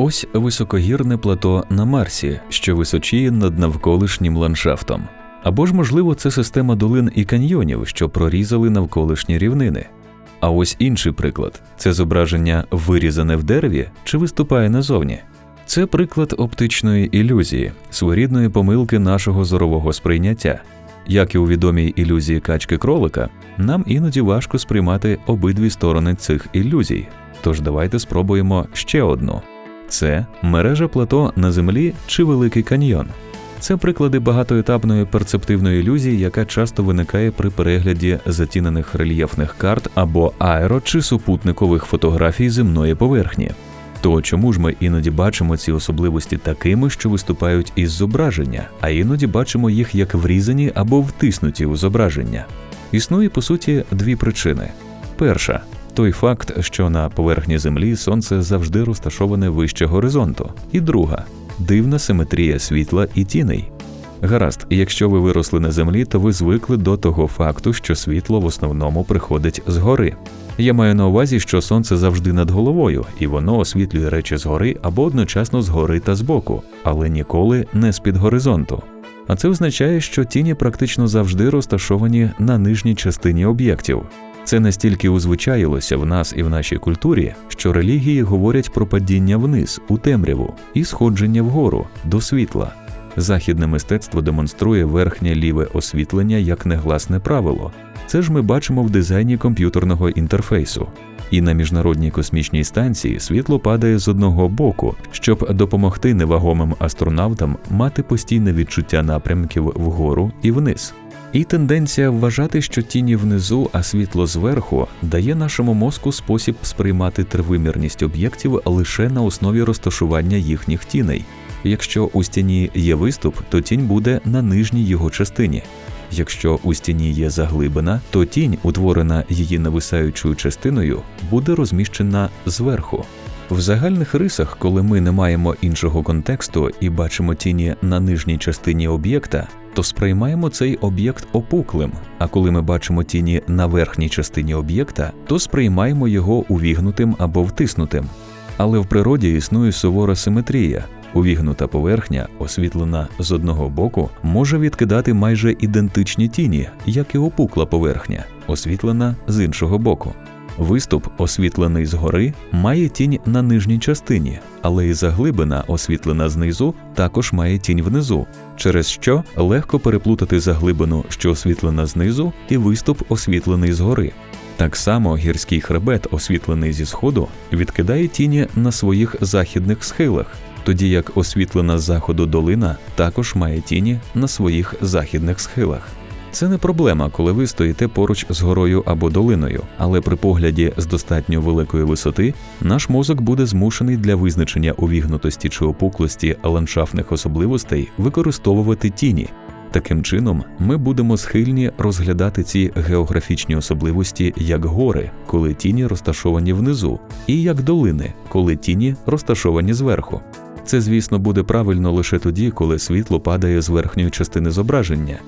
Ось високогірне плато на Марсі, що височіє над навколишнім ландшафтом. Або ж, можливо, це система долин і каньйонів, що прорізали навколишні рівнини. А ось інший приклад це зображення вирізане в дереві чи виступає назовні. Це приклад оптичної ілюзії, своєрідної помилки нашого зорового сприйняття. Як і у відомій ілюзії качки кролика, нам іноді важко сприймати обидві сторони цих ілюзій. Тож давайте спробуємо ще одну: це мережа плато на землі чи великий каньйон. Це приклади багатоетапної перцептивної ілюзії, яка часто виникає при перегляді затінених рельєфних карт або аеро чи супутникових фотографій земної поверхні. То чому ж ми іноді бачимо ці особливості такими, що виступають із зображення, а іноді бачимо їх як врізані або втиснуті у зображення? Існує по суті дві причини: перша той факт, що на поверхні Землі сонце завжди розташоване вище горизонту, і друга дивна симетрія світла і тіней. Гаразд, якщо ви виросли на землі, то ви звикли до того факту, що світло в основному приходить згори. Я маю на увазі, що сонце завжди над головою, і воно освітлює речі згори або одночасно згори та збоку, але ніколи не з-під горизонту. А це означає, що тіні практично завжди розташовані на нижній частині об'єктів. Це настільки узвичаїлося в нас і в нашій культурі, що релігії говорять про падіння вниз у темряву і сходження вгору до світла. Західне мистецтво демонструє верхнє ліве освітлення як негласне правило. Це ж ми бачимо в дизайні комп'ютерного інтерфейсу. І на міжнародній космічній станції світло падає з одного боку, щоб допомогти невагомим астронавтам мати постійне відчуття напрямків вгору і вниз. І тенденція вважати, що тіні внизу, а світло зверху, дає нашому мозку спосіб сприймати тривимірність об'єктів лише на основі розташування їхніх тіней. Якщо у стіні є виступ, то тінь буде на нижній його частині. Якщо у стіні є заглибина, то тінь, утворена її нависаючою частиною, буде розміщена зверху. В загальних рисах, коли ми не маємо іншого контексту і бачимо тіні на нижній частині об'єкта, то сприймаємо цей об'єкт опуклим. А коли ми бачимо тіні на верхній частині об'єкта, то сприймаємо його увігнутим або втиснутим. Але в природі існує сувора симетрія. Увігнута поверхня, освітлена з одного боку, може відкидати майже ідентичні тіні, як і опукла поверхня, освітлена з іншого боку. Виступ, освітлений згори, має тінь на нижній частині, але і заглибина, освітлена знизу, також має тінь внизу, через що легко переплутати заглибину, що освітлена знизу, і виступ, освітлений згори. Так само гірський хребет, освітлений зі сходу, відкидає тіні на своїх західних схилах, тоді як освітлена з заходу долина також має тіні на своїх західних схилах. Це не проблема, коли ви стоїте поруч з горою або долиною, але при погляді з достатньо великої висоти наш мозок буде змушений для визначення увігнутості чи опуклості ландшафтних особливостей використовувати тіні. Таким чином, ми будемо схильні розглядати ці географічні особливості як гори, коли тіні розташовані внизу, і як долини, коли тіні розташовані зверху. Це, звісно, буде правильно лише тоді, коли світло падає з верхньої частини зображення.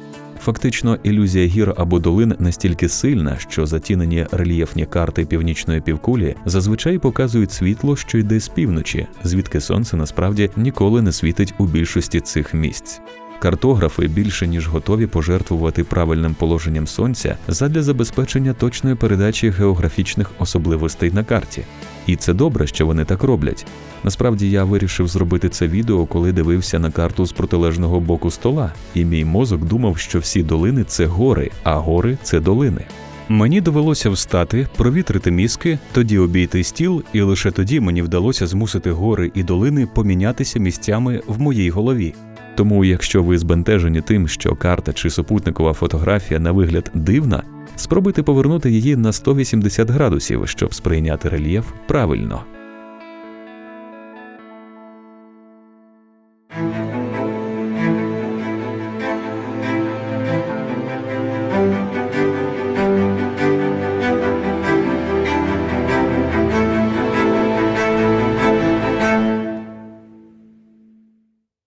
Фактично, ілюзія гір або долин настільки сильна, що затінені рельєфні карти північної півкулі зазвичай показують світло, що йде з півночі, звідки сонце насправді ніколи не світить у більшості цих місць. Картографи більше ніж готові пожертвувати правильним положенням сонця задля забезпечення точної передачі географічних особливостей на карті. І це добре, що вони так роблять. Насправді я вирішив зробити це відео, коли дивився на карту з протилежного боку стола, і мій мозок думав, що всі долини це гори, а гори це долини. Мені довелося встати, провітрити мізки, тоді обійти стіл, і лише тоді мені вдалося змусити гори і долини помінятися місцями в моїй голові. Тому, якщо ви збентежені тим, що карта чи супутникова фотографія на вигляд дивна, спробуйте повернути її на 180 градусів, щоб сприйняти рельєф правильно.